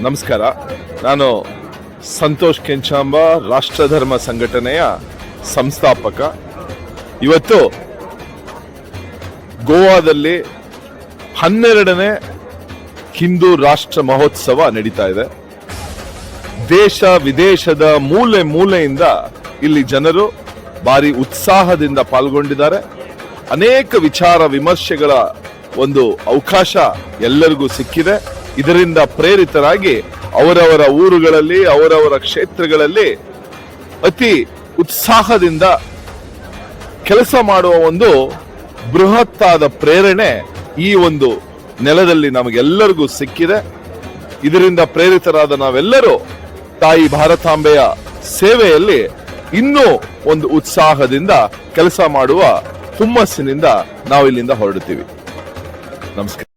ನಮಸ್ಕಾರ. ನಾನು ಸಂತೋಷ್ ಕೆಂಚಾಂಬ, ರಾಷ್ಟ್ರಧರ್ಮ ಸಂಘಟನೆಯ ಸಂಸ್ಥಾಪಕ. ಇವತ್ತು ಗೋವಾದಲ್ಲಿ ಹನ್ನೆರಡನೇ ಹಿಂದೂ ರಾಷ್ಟ್ರ ಮಹೋತ್ಸವ ನಡೀತಾ ಇದೆ. ದೇಶ ವಿದೇಶದ ಮೂಲೆ ಮೂಲೆಯಿಂದ ಇಲ್ಲಿ ಜನರು ಭಾರಿ ಉತ್ಸಾಹದಿಂದ ಪಾಲ್ಗೊಂಡಿದ್ದಾರೆ. ಅನೇಕ ವಿಚಾರ ವಿಮರ್ಶೆಗಳ ಒಂದು ಅವಕಾಶ ಎಲ್ಲರಿಗೂ ಸಿಕ್ಕಿದೆ. ಇದರಿಂದ ಪ್ರೇರಿತರಾಗಿ ಅವರವರ ಊರುಗಳಲ್ಲಿ, ಅವರವರ ಕ್ಷೇತ್ರಗಳಲ್ಲಿ ಅತಿ ಉತ್ಸಾಹದಿಂದ ಕೆಲಸ ಮಾಡುವ ಒಂದು ಬೃಹತ್ತಾದ ಪ್ರೇರಣೆ ಈ ಒಂದು ನೆಲದಲ್ಲಿ ನಮಗೆಲ್ಲರಿಗೂ ಸಿಕ್ಕಿದೆ. ಇದರಿಂದ ಪ್ರೇರಿತರಾದ ನಾವೆಲ್ಲರೂ ತಾಯಿ ಭಾರತಾಂಬೆಯ ಸೇವೆಯಲ್ಲಿ ಇನ್ನೂ ಒಂದು ಉತ್ಸಾಹದಿಂದ ಕೆಲಸ ಮಾಡುವ ಹುಮ್ಮಸ್ಸಿನಿಂದ ನಾವು ಇಲ್ಲಿಂದ ಹೊರಡುತ್ತೀವಿ. ನಮಸ್ಕಾರ.